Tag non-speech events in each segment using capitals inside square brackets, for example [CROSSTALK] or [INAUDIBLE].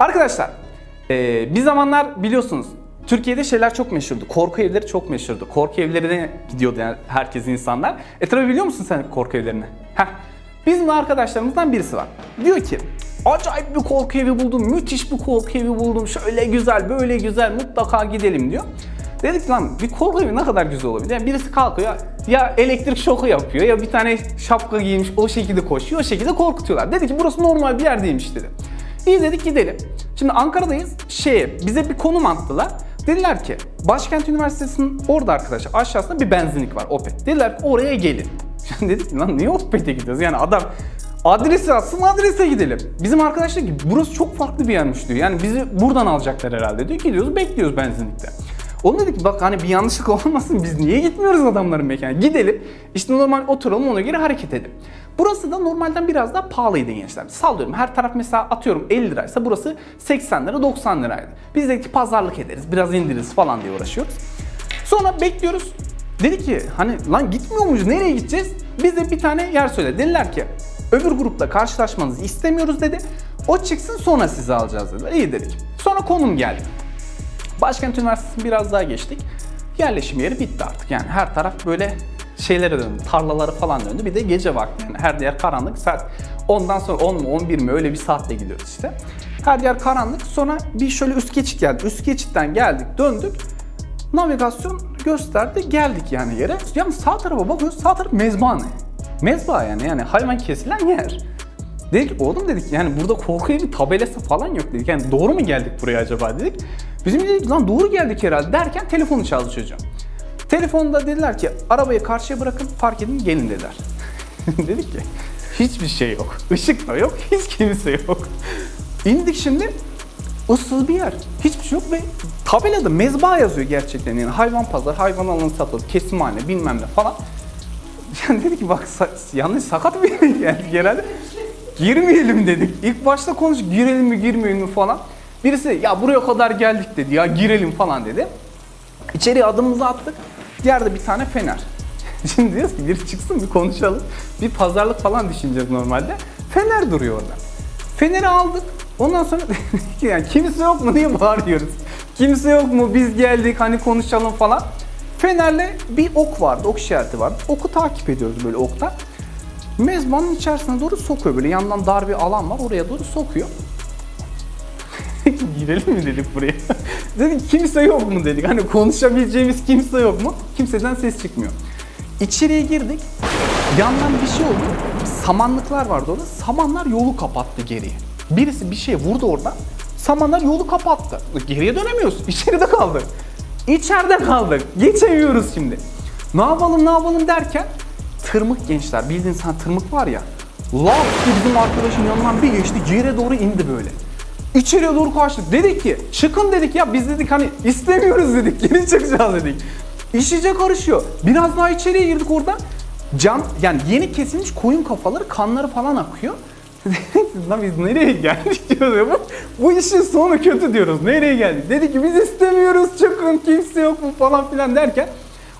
Arkadaşlar e, bir zamanlar biliyorsunuz Türkiye'de şeyler çok meşhurdu. Korku evleri çok meşhurdu. Korku evlerine gidiyordu yani herkes insanlar. E tabi biliyor musun sen korku evlerini? Heh. Bizim arkadaşlarımızdan birisi var. Diyor ki acayip bir korku evi buldum, müthiş bir korku evi buldum, şöyle güzel, böyle güzel, mutlaka gidelim diyor. Dedik lan bir korku evi ne kadar güzel olabilir? Yani birisi kalkıyor ya elektrik şoku yapıyor ya bir tane şapka giymiş o şekilde koşuyor o şekilde korkutuyorlar. Dedi ki burası normal bir yer değilmiş dedi. İyi dedik gidelim. Şimdi Ankara'dayız. Şeye bize bir konum attılar. Dediler ki Başkent Üniversitesi'nin orada arkadaşlar aşağısında bir benzinlik var Opet. Dediler ki oraya gelin. [LAUGHS] Şimdi dedik ki lan niye Opet'e gidiyoruz? Yani adam adresi atsın adrese gidelim. Bizim arkadaş diyor ki burası çok farklı bir yermiş diyor. Yani bizi buradan alacaklar herhalde diyor. Gidiyoruz bekliyoruz benzinlikte. Oğlum dedik bak hani bir yanlışlık olmasın biz niye gitmiyoruz adamların mekanına? Gidelim işte normal oturalım ona göre hareket edelim. Burası da normalden biraz daha pahalıydı gençler. Sallıyorum her taraf mesela atıyorum 50 liraysa burası 80 lira 90 liraydı. Biz dedik pazarlık ederiz biraz indiririz falan diye uğraşıyoruz. Sonra bekliyoruz. Dedi ki hani lan gitmiyor muyuz nereye gideceğiz? Bize bir tane yer söyledi. Dediler ki öbür grupla karşılaşmanızı istemiyoruz dedi. O çıksın sonra sizi alacağız dediler. İyi dedik. Sonra konum geldi. Başkent Üniversitesi'ni biraz daha geçtik. Yerleşim yeri bitti artık. Yani her taraf böyle şeylere döndü. Tarlaları falan döndü. Bir de gece vakti. Yani her yer karanlık. Saat 10'dan sonra 10 mu 11 mi öyle bir saatte gidiyoruz işte. Her yer karanlık. Sonra bir şöyle üst geçit geldi. Üst geçitten geldik döndük. Navigasyon gösterdi. Geldik yani yere. Yani sağ tarafa bakıyoruz. Sağ taraf mezbahane. Mezba yani. Yani hayvan kesilen yer. Dedik oğlum dedik yani burada korku evi tabelası falan yok dedik. Yani doğru mu geldik buraya acaba dedik. Bizim dedik lan doğru geldik herhalde derken telefonu çaldı çocuğum. Telefonda dediler ki arabayı karşıya bırakın park edin gelin dediler. [LAUGHS] dedik ki hiçbir şey yok. Işık da yok, hiç kimse yok. İndik şimdi ıssız bir yer. Hiçbir şey yok ve tabelada mezba yazıyor gerçekten yani hayvan pazar, hayvan alanı satılır, kesimhane bilmem ne falan. [LAUGHS] Yani dedi ki bak yanlış sakat bir yere geldik herhalde. Girmeyelim dedik. İlk başta konuş girelim mi girmeyelim mi falan. Birisi ya buraya kadar geldik dedi ya girelim falan dedi. İçeriye adımımızı attık. Yerde bir tane fener. [LAUGHS] Şimdi diyoruz ki biri çıksın bir konuşalım. Bir pazarlık falan düşüneceğiz normalde. Fener duruyor orada. Feneri aldık. Ondan sonra [LAUGHS] yani kimse yok mu diye bağırıyoruz. Kimse yok mu biz geldik hani konuşalım falan. Fenerle bir ok vardı, ok işareti vardı. Oku takip ediyoruz böyle okta. Mezbanın içerisine doğru sokuyor böyle yandan dar bir alan var oraya doğru sokuyor. [LAUGHS] Girelim mi dedik buraya. [LAUGHS] dedik kimse yok mu dedik. Hani konuşabileceğimiz kimse yok mu? Kimseden ses çıkmıyor. İçeriye girdik. Yandan bir şey oldu. Samanlıklar vardı orada. Samanlar yolu kapattı geriye. Birisi bir şey vurdu oradan. Samanlar yolu kapattı. Geriye dönemiyoruz. İçeride kaldık. İçeride kaldık. Geçemiyoruz şimdi. Ne yapalım ne yapalım derken tırmık gençler. Bildiğin sen tırmık var ya. Laf bizim arkadaşın yanından bir geçti. Yere doğru indi böyle. İçeriye doğru kaçtık. Dedik ki çıkın dedik ya biz dedik hani istemiyoruz dedik. [LAUGHS] Geri çıkacağız dedik. İş iyice karışıyor. Biraz daha içeriye girdik orada. Can yani yeni kesilmiş koyun kafaları kanları falan akıyor. [LAUGHS] Lan biz nereye geldik [LAUGHS] diyoruz ya. Bu, bu işin sonu kötü diyoruz. Nereye geldik? Dedik ki biz istemiyoruz çıkın kimse yok mu falan filan derken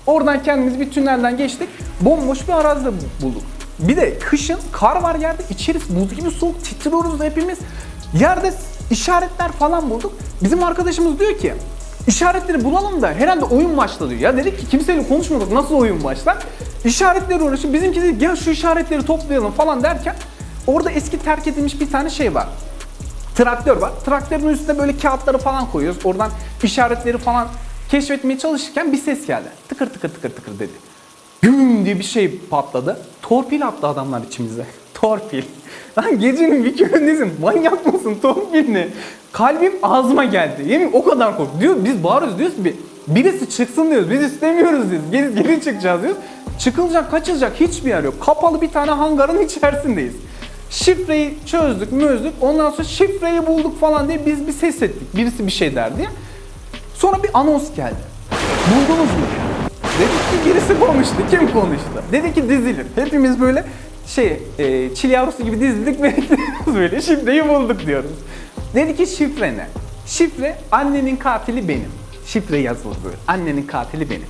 oradan kendimiz bir tünelden geçtik. Bomboş bir arazide bu- bulduk. Bir de kışın kar var yerde içerisi buz gibi soğuk titriyoruz hepimiz. Yerde işaretler falan bulduk. Bizim arkadaşımız diyor ki işaretleri bulalım da herhalde oyun başladı. Ya dedik ki kimseyle konuşmadık nasıl oyun başlar? İşaretleri uğraşıyor. Bizimki dedi gel şu işaretleri toplayalım falan derken orada eski terk edilmiş bir tane şey var traktör var. Traktörün üstüne böyle kağıtları falan koyuyoruz. Oradan işaretleri falan keşfetmeye çalışırken bir ses geldi. Tıkır tıkır tıkır tıkır dedi. Güm diye bir şey patladı. Torpil attı adamlar içimize. Torpil. Lan gecenin bir köründesin. Manyak mısın? Torpil ne? Kalbim ağzıma geldi. Yemin o kadar korktum. Diyor, biz bağırıyoruz diyoruz ki birisi çıksın diyoruz. Biz istemiyoruz diyoruz. Geri, geri çıkacağız diyoruz. Çıkılacak kaçılacak hiçbir yer yok. Kapalı bir tane hangarın içerisindeyiz. Şifreyi çözdük, mözdük. Ondan sonra şifreyi bulduk falan diye biz bir ses ettik. Birisi bir şey der diye. Sonra bir anons geldi. Buldunuz mu. Dedik ki birisi konuştu. Kim konuştu? Dedi ki dizilir. Hepimiz böyle şey, e, çil yavrusu gibi dizildik bekliyoruz [LAUGHS] böyle. Şifreyi bulduk diyoruz. Dedi ki şifre ne? Şifre annenin katili benim. Şifre yazılı böyle. Annenin katili benim.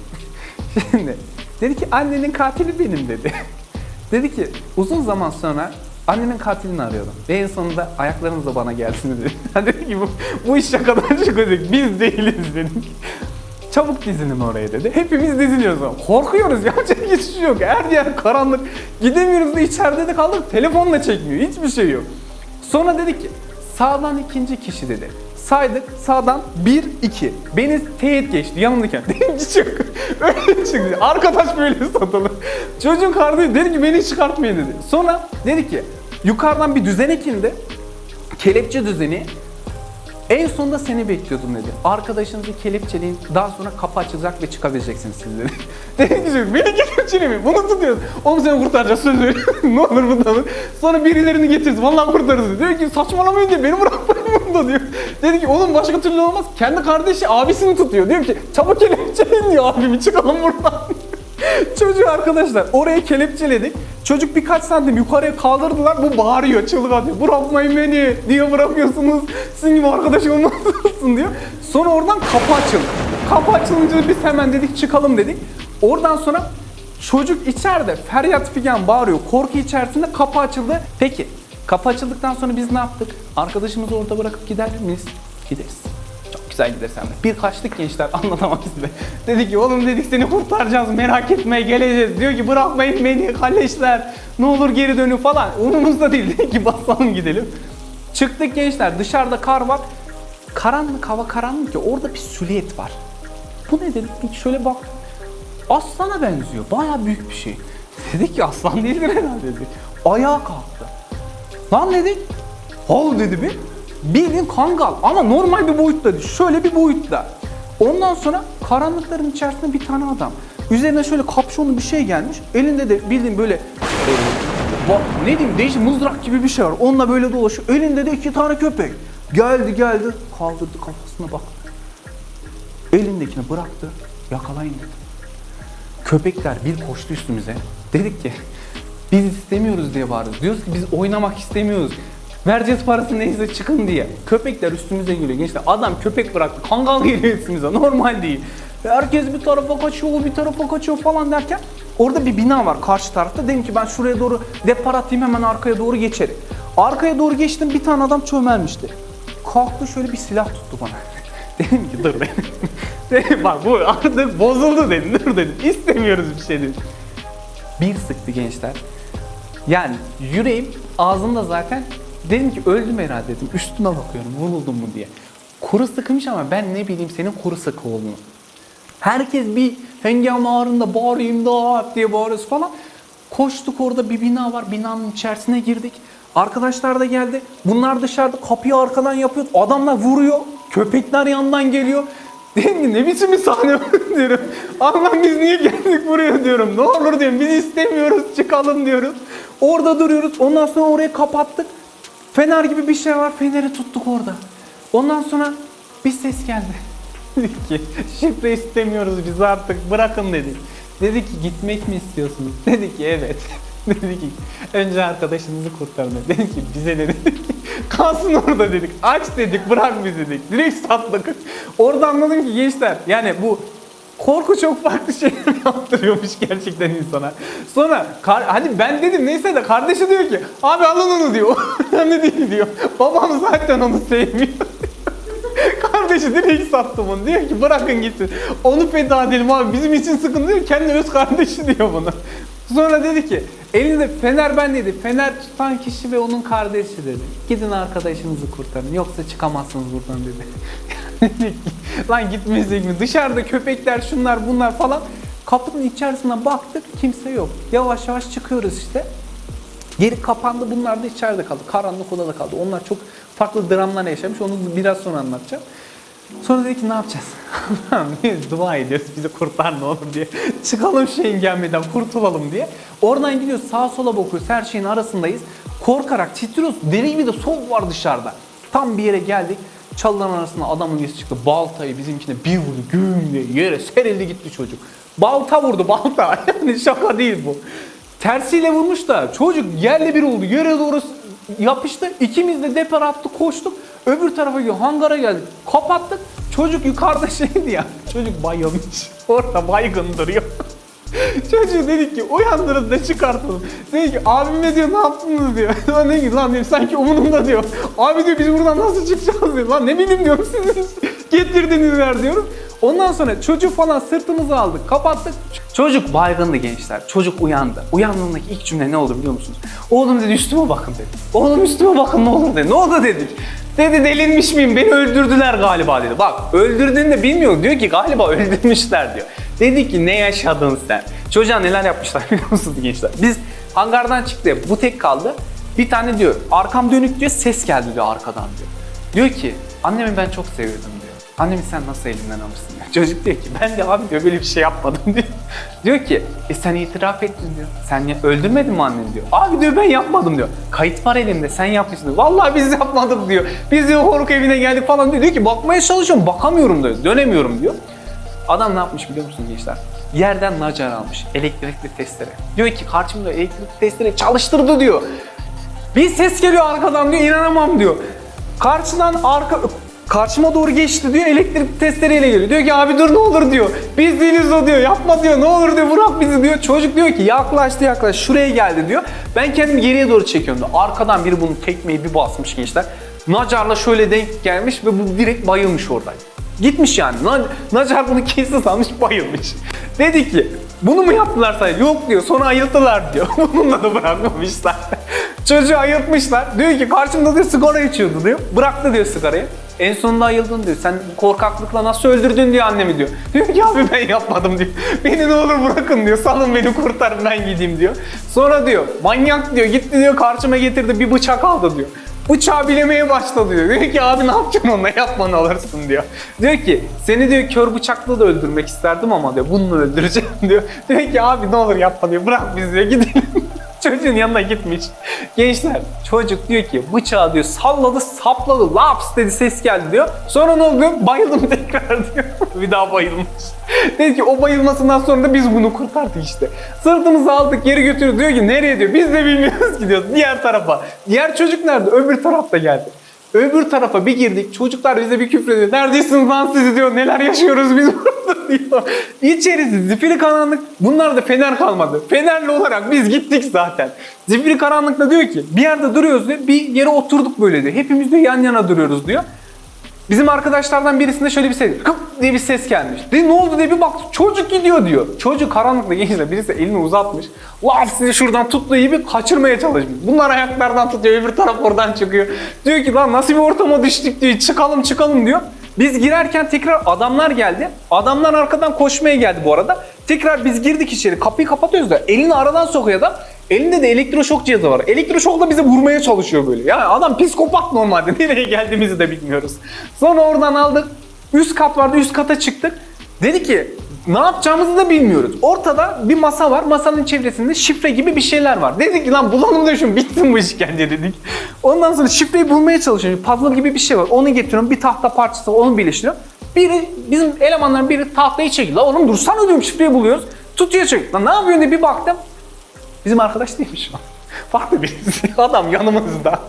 [LAUGHS] Şimdi dedi ki annenin katili benim dedi. [LAUGHS] dedi ki uzun zaman sonra annenin katilini arıyordum. Ve en sonunda ayaklarınızla bana gelsin dedi. Ben dedim ki bu, bu iş şakadan dedik. Biz değiliz dedik. Çabuk dizinin oraya dedi. Hepimiz diziliyoruz. Korkuyoruz ya. [LAUGHS] Hiçbir şey yok. Her yer karanlık. Gidemiyoruz da içeride de kaldık. Telefonla çekmiyor. Hiçbir şey yok. Sonra dedik ki sağdan ikinci kişi dedi. Saydık sağdan 1 2. Beni teyit geçti yanımdayken. [LAUGHS] Dedim ki çık. [LAUGHS] Öyle çıktı. Arkadaş böyle satılır. Çocuğun kardeşi dedi ki beni çıkartmayın dedi. Sonra dedi ki yukarıdan bir düzenek indi. Kelepçe düzeni. En sonunda seni bekliyordum dedi. Arkadaşınızı kelepçeleyin. Daha sonra kapı açılacak ve çıkabileceksiniz siz dedi. [LAUGHS] Dedi ki beni kelepçelemeyin. Bunu tutuyoruz. Oğlum seni kurtaracağız söz veriyorum. [LAUGHS] ne olur bundan. Sonra birilerini getiririz. Vallahi kurtarırız. Diyor ki saçmalamayın diye beni bırakmayın [LAUGHS] burada diyor. Dedi ki oğlum başka türlü olmaz. Kendi kardeşi abisini tutuyor. Diyor ki çabuk kelepçeleyin diyor abimi çıkalım buradan. Çocuğu arkadaşlar oraya kelepçeledik. Çocuk birkaç santim yukarıya kaldırdılar. Bu bağırıyor, çığlık atıyor. Bırakmayın beni diye bırakıyorsunuz. Sizin gibi arkadaş olmazsın diyor. Sonra oradan kapı açıldı. Kapı açılınca biz hemen dedik çıkalım dedik. Oradan sonra çocuk içeride feryat figan bağırıyor. Korku içerisinde kapı açıldı. Peki kapı açıldıktan sonra biz ne yaptık? Arkadaşımızı orada bırakıp gider miyiz? Gideriz. Güzel gider sen de. Bir kaçtık gençler [LAUGHS] anlatamam size. Dedi ki oğlum dedik seni kurtaracağız merak etme geleceğiz. Diyor ki bırakmayın beni kalleşler. Ne olur geri dönün falan. Umurumuzda değil. Dedi ki basalım gidelim. Çıktık gençler dışarıda kar var. Karanlık hava karanlık ya orada bir silüet var. Bu ne dedik? Bir şöyle bak. Aslana benziyor. Baya büyük bir şey. Dedik ki aslan değildir herhalde dedik. Ayağa kalktı. Lan dedik. Hov dedi bir. Bildiğin kangal ama normal bir boyutta değil. Şöyle bir boyutta. Ondan sonra karanlıkların içerisinde bir tane adam. Üzerine şöyle kapşonlu bir şey gelmiş. Elinde de bildiğin böyle e, bak ne diyeyim değişik mızrak gibi bir şey var. Onunla böyle dolaşıyor. Elinde de iki tane köpek. Geldi geldi kaldırdı kafasına bak. Elindekini bıraktı. Yakalayın dedi. Köpekler bir koştu üstümüze. Dedik ki biz istemiyoruz diye bağırıyoruz. Diyoruz ki biz oynamak istemiyoruz. Vereceğiz parası neyse çıkın diye. Köpekler üstümüze geliyor gençler. Adam köpek bıraktı. Kangal geliyor üstümüze. Normal değil. Herkes bir tarafa kaçıyor, bir tarafa kaçıyor falan derken orada bir bina var karşı tarafta. Dedim ki ben şuraya doğru depar atayım hemen arkaya doğru geçerim. Arkaya doğru geçtim bir tane adam çömelmişti. Kalktı şöyle bir silah tuttu bana. [LAUGHS] dedim ki dur dedim. [LAUGHS] dedim bak bu artık bozuldu dedim. Dur dedim. İstemiyoruz bir şey dedim. Bir sıktı gençler. Yani yüreğim ağzımda zaten dedim ki öldüm herhalde dedim. Üstüme bakıyorum vuruldum mu diye. Kuru sıkmış ama ben ne bileyim senin kuru sıkı olduğunu. Herkes bir hengame ağrında bağırayım da diye bağırıyoruz falan. Koştuk orada bir bina var. Binanın içerisine girdik. Arkadaşlar da geldi. Bunlar dışarıda kapıyı arkadan yapıyor. Adamlar vuruyor. Köpekler yandan geliyor. Dedim ki ne biçim bir sahne bu?" [LAUGHS] diyorum. Allah'ım biz niye geldik buraya diyorum. Ne olur diyorum biz istemiyoruz çıkalım diyoruz. Orada duruyoruz. Ondan sonra orayı kapattık. Fener gibi bir şey var. Feneri tuttuk orada. Ondan sonra bir ses geldi. [LAUGHS] Dedik ki şifre istemiyoruz biz artık bırakın dedik. Dedi ki gitmek mi istiyorsunuz? [LAUGHS] Dedi ki evet. [LAUGHS] dedi ki önce arkadaşınızı kurtarın dedi. Ki bize ne dedik? Kalsın orada dedik. Aç dedik bırak bizi dedik. Direkt sattık. Orada anladım ki gençler yani bu Korku çok farklı şeyler [LAUGHS] yaptırıyormuş gerçekten insana. Sonra kar- hadi ben dedim neyse de kardeşi diyor ki abi alın onu diyor. [LAUGHS] Önemli değil diyor. Babam zaten onu sevmiyor. [LAUGHS] Kardeşi direkt sattı bunu. Diyor ki bırakın gitsin. Onu feda edelim abi bizim için sıkıntı değil. Kendi öz kardeşi diyor bunu. Sonra dedi ki elinde fener ben dedi. Fener tutan kişi ve onun kardeşi dedi. Gidin arkadaşınızı kurtarın. Yoksa çıkamazsınız buradan dedi. Lan gitmesek mi? Dışarıda köpekler şunlar bunlar falan. Kapının içerisine baktık kimse yok. Yavaş yavaş çıkıyoruz işte. Geri kapandı bunlar da içeride kaldı. Karanlık odada kaldı. Onlar çok farklı dramlar yaşamış. Onu biraz sonra anlatacağım. Sonra dedi ki ne yapacağız? [LAUGHS] Biz dua ediyoruz bizi kurtar ne olur diye. Çıkalım şu engelmeden kurtulalım diye. Oradan gidiyoruz sağa sola bakıyoruz her şeyin arasındayız. Korkarak titriyoruz. Deli gibi de soğuk var dışarıda. Tam bir yere geldik. Çalıların arasında adamın birisi çıktı. Baltayı bizimkine bir vurdu. Güm diye yere serildi gitti çocuk. Balta vurdu balta. [LAUGHS] Yani şaka değil bu. Tersiyle vurmuş da çocuk yerle bir oldu. Yere doğru yapıştı. İkimiz de depar attı koştuk. Öbür tarafa. Hangara geldik. Kapattık. Çocuk yukarıda [LAUGHS] şeydi ya. Çocuk bayılmış. Orada baygın duruyor. [LAUGHS] Çocuğu dedik ki uyandırın da çıkartalım. Dedi ki abime diyor ne yaptınız diyor. [LAUGHS] Lan ne ki lan diyor sanki umurumda diyor. Abi diyor biz buradan nasıl çıkacağız diyor. Lan ne bileyim diyorum siz getirdiniz ver diyorum. Ondan sonra çocuğu falan sırtımıza aldık kapattık. Çocuk baygındı gençler. Çocuk uyandı. Uyandığındaki ilk cümle ne oldu biliyor musunuz? Oğlum dedi üstüme bakın dedi. Oğlum üstüme bakın ne olur dedi. Ne oldu dedik. Dedi delinmiş miyim? Beni öldürdüler galiba dedi. Bak öldürdüğünü de bilmiyor. Diyor ki galiba öldürmüşler diyor. Dedi ki ne yaşadın sen? Çocuğa neler yapmışlar [LAUGHS] biliyor musunuz gençler? Biz hangardan çıktı. Bu tek kaldı. Bir tane diyor arkam dönük diyor ses geldi diyor arkadan diyor. Diyor ki annemi ben çok seviyordum diyor. Annemi sen nasıl elinden alırsın diyor. [LAUGHS] Çocuk diyor ki ben de abi diyor böyle bir şey yapmadım [LAUGHS] diyor. Diyor ki e sen itiraf ettin diyor. Sen ya, öldürmedin mi anneni diyor. Abi diyor ben yapmadım diyor. Kayıt var elimde sen yapmışsın diyor. Vallahi biz yapmadık diyor. Biz diyor korku evine geldik falan diyor. Diyor ki bakmaya çalışıyorum bakamıyorum diyor. Dönemiyorum diyor. Adam ne yapmış biliyor musun gençler? Yerden nacar almış. Elektrikli testere. Diyor ki karşımda elektrikli testere çalıştırdı diyor. Bir ses geliyor arkadan diyor inanamam diyor. Karşıdan arka karşıma doğru geçti diyor elektrik testereyle geliyor. Diyor ki abi dur ne olur diyor. Biz değiliz o diyor. Yapma diyor. Ne olur diyor. Bırak bizi diyor. Çocuk diyor ki yaklaştı yaklaş şuraya geldi diyor. Ben kendimi geriye doğru çekiyorum diyor. Arkadan biri bunun tekmeyi bir basmış gençler. Nacar'la şöyle denk gelmiş ve bu direkt bayılmış oradan. Gitmiş yani. Na- Nacar bunu kesin sanmış bayılmış. Dedi ki bunu mu yaptılar sadece? Yok diyor. Sonra ayılttılar diyor. [LAUGHS] Bununla da bırakmamışlar. Çocuğu ayıltmışlar. Diyor ki karşımda diyor sigara içiyordu diyor. Bıraktı diyor sigarayı. En sonunda ayıldın diyor. Sen korkaklıkla nasıl öldürdün diyor annemi diyor. Diyor ki abi ben yapmadım diyor. [LAUGHS] Beni ne olur bırakın diyor. Salın beni kurtarın ben gideyim diyor. Sonra diyor manyak diyor. Gitti diyor karşıma getirdi bir bıçak aldı diyor. Bıçağı bilemeye başladı diyor. Diyor ki abi ne yapacaksın onunla yapma ne alırsın diyor. Diyor ki seni diyor kör bıçakla da öldürmek isterdim ama diyor bununla öldüreceğim [LAUGHS] diyor. Diyor ki abi ne olur yapma diyor bırak biz diyor gidelim. Çocuğun yanına gitmiş. Gençler çocuk diyor ki bıçağı diyor salladı sapladı laps dedi ses geldi diyor. Sonra ne oluyor? Bayıldım [LAUGHS] tekrar diyor. bir daha bayılmış. Dedi ki o bayılmasından sonra da biz bunu kurtardık işte. Sırtımızı aldık geri götürdük diyor ki nereye diyor. Biz de bilmiyoruz ki diyor diğer tarafa. Diğer çocuk nerede? Öbür tarafta geldi. Öbür tarafa bir girdik. Çocuklar bize bir küfrediyor. Neredesiniz lan siz diyor. Neler yaşıyoruz biz burada [LAUGHS] diyor. İçerisi zifiri karanlık. Bunlar da fener kalmadı. Fenerli olarak biz gittik zaten. Zifiri karanlıkta diyor ki bir yerde duruyoruz diyor. Bir yere oturduk böyle diyor. Hepimiz diyor yan yana duruyoruz diyor. Bizim arkadaşlardan birisinde şöyle bir ses, kıp diye bir ses gelmiş. Dedi ne oldu diye bir baktı. Çocuk gidiyor diyor. Çocuk karanlıkta gençler birisi elini uzatmış. Lan sizi şuradan tuttuğu gibi kaçırmaya çalışmış. Bunlar ayaklardan tutuyor öbür taraf oradan çıkıyor. Diyor ki lan nasıl bir ortama düştük diyor. Çıkalım çıkalım diyor. Biz girerken tekrar adamlar geldi. Adamlar arkadan koşmaya geldi bu arada. Tekrar biz girdik içeri. Kapıyı kapatıyoruz da elini aradan sokuyor adam. Elinde de elektroşok cihazı var. Elektroşok da bizi vurmaya çalışıyor böyle. Yani adam psikopat normalde. [LAUGHS] Nereye geldiğimizi de bilmiyoruz. Sonra oradan aldık. Üst kat vardı. Üst kata çıktık. Dedi ki ne yapacağımızı da bilmiyoruz. Ortada bir masa var. Masanın çevresinde şifre gibi bir şeyler var. Dedik ki lan bulalım da şunu [LAUGHS] bitsin bu işkence dedik. Ondan sonra şifreyi bulmaya çalışıyorum. Puzzle gibi bir şey var. Onu getiriyorum. Bir tahta parçası var. Onu birleştiriyorum. Biri bizim elemanların biri tahtayı çekiyor. La oğlum dursana diyorum şifreyi buluyoruz. Tutuyor çekiyor. Lan ne yapıyorsun diye bir baktım. Bizim arkadaş değilmiş an. Baktı birisi. Adam yanımızda.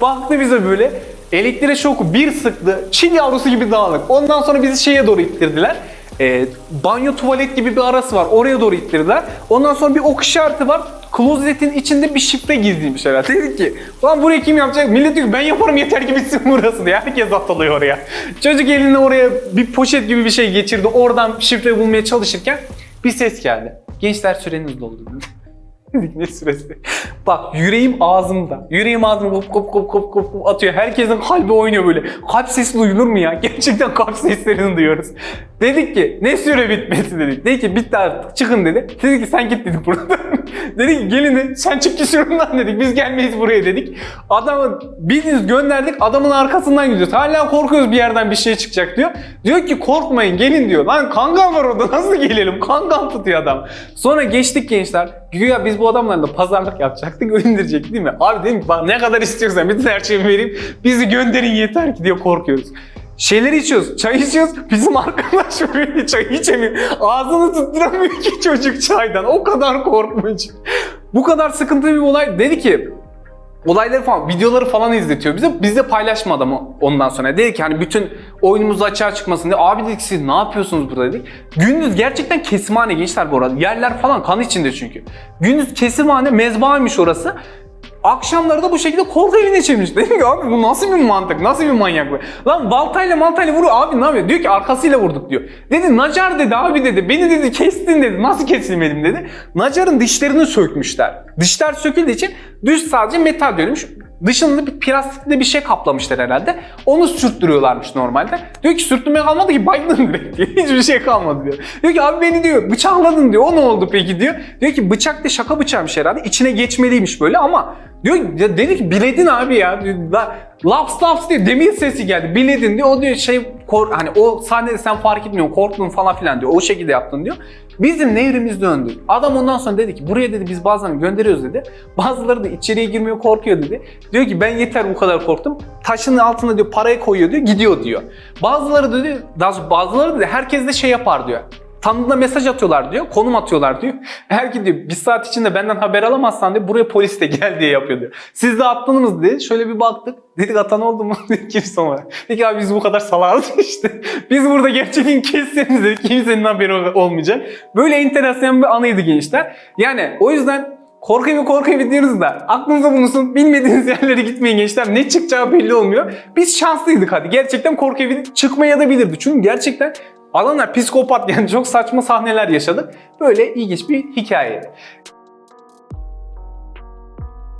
Baktı bize böyle. Elektriğe şoku bir sıktı. Çil yavrusu gibi dağılık. Ondan sonra bizi şeye doğru ittirdiler. Ee, banyo tuvalet gibi bir arası var. Oraya doğru ittirdiler. Ondan sonra bir ok işareti var. Klozetin içinde bir şifre gizliymiş herhalde. Dedik ki lan burayı kim yapacak? Millet diyor ben yaparım yeter ki bitsin burası diye. Herkes atılıyor oraya. Çocuk eline oraya bir poşet gibi bir şey geçirdi. Oradan şifre bulmaya çalışırken bir ses geldi. Gençler süreniz doldu. [LAUGHS] ne süresi? Bak yüreğim ağzımda. Yüreğim ağzımda kop kop kop kop kop kop atıyor. Herkesin kalbi oynuyor böyle. Kalp sesi duyulur mu ya? [LAUGHS] Gerçekten kalp seslerini duyuyoruz. Dedik ki ne süre bitmesi dedik. Dedi ki bitti artık çıkın dedi. Dedi ki sen git [LAUGHS] dedik buradan. dedi ki gelin dedi. Sen çık ki şuradan dedik. Biz gelmeyiz buraya dedik. Adamı bildiğiniz gönderdik. Adamın arkasından gidiyoruz. Hala korkuyoruz bir yerden bir şey çıkacak diyor. Diyor ki korkmayın gelin diyor. Lan kangal var orada nasıl gelelim? Kangal tutuyor adam. Sonra geçtik gençler. Güya biz bu adamlarla pazarlık yapacaktık, indirecek [LAUGHS] değil mi? Abi dedim bak ne kadar istiyorsan bütün her şeyi vereyim. Bizi gönderin yeter ki diye korkuyoruz. Şeyleri içiyoruz, çay içiyoruz. Bizim [LAUGHS] arkadaş böyle çay içemiyor. Ağzını tutturamıyor ki çocuk çaydan. O kadar korkmuş. Bu kadar sıkıntılı bir olay. Dedi ki olayları falan, videoları falan izletiyor bize. Biz de paylaşmadı mı ondan sonra. Dedi ki hani bütün oyunumuz açığa çıkmasın diye. Abi dedik siz ne yapıyorsunuz burada dedik. Gündüz gerçekten kesimhane gençler bu arada. Yerler falan kan içinde çünkü. Gündüz kesimhane mezbahaymış orası. Akşamları da bu şekilde korku evine çevirmiş. [LAUGHS] Dedim ki abi bu nasıl bir mantık, nasıl bir manyak bu? Lan baltayla maltayla vuruyor abi ne yapıyor? Diyor ki arkasıyla vurduk diyor. Dedi Nacar dedi abi dedi. Beni dedi kestin dedi. Nasıl kesilmedim dedi. Nacar'ın dişlerini sökmüşler. Dişler söküldüğü için düz sadece metal dönmüş. Dışında bir plastikle bir şey kaplamışlar herhalde. Onu sürttürüyorlarmış normalde. Diyor ki sürttürmeye kalmadı ki baydın [LAUGHS] direkt. Hiçbir şey kalmadı diyor. Diyor ki abi beni diyor bıçakladın diyor. O ne oldu peki diyor. Diyor ki bıçak da şaka bıçağıymış herhalde. İçine geçmeliymiş böyle ama diyor ya dedi ki biledin abi ya. Laps laps diye demir sesi geldi. Biledin diyor. O diyor şey kor, hani o sahnede sen fark etmiyorsun korktun falan filan diyor. O şekilde yaptın diyor. Bizim nevrimiz döndü. Adam ondan sonra dedi ki buraya dedi biz bazılarını gönderiyoruz dedi. Bazıları da içeriye girmiyor korkuyor dedi. Diyor ki ben yeter bu kadar korktum. Taşın altına diyor parayı koyuyor diyor gidiyor diyor. Bazıları da diyor bazıları da herkes de şey yapar diyor. Tanıdığına mesaj atıyorlar diyor, konum atıyorlar diyor. Eğer ki diyor bir saat içinde benden haber alamazsan diyor buraya polis de gel diye yapıyor diyor. Siz de attınız dedi. Şöyle bir baktık. Dedik atan oldu mu? [LAUGHS] Dedi kimse olmadı. Dedik abi biz bu kadar salağız [LAUGHS] işte. Biz burada gerçeğin [LAUGHS] kesseniz dedik. Kimsenin haberi olmayacak. Böyle enteresan bir anıydı gençler. Yani o yüzden Korku evi korku evi diyoruz da aklınızda bulunsun bilmediğiniz yerlere gitmeyin gençler ne çıkacağı belli olmuyor. Biz şanslıydık hadi gerçekten korku çıkmaya da bilirdi çünkü gerçekten adamlar psikopat yani çok saçma sahneler yaşadık. Böyle ilginç bir hikayeydi.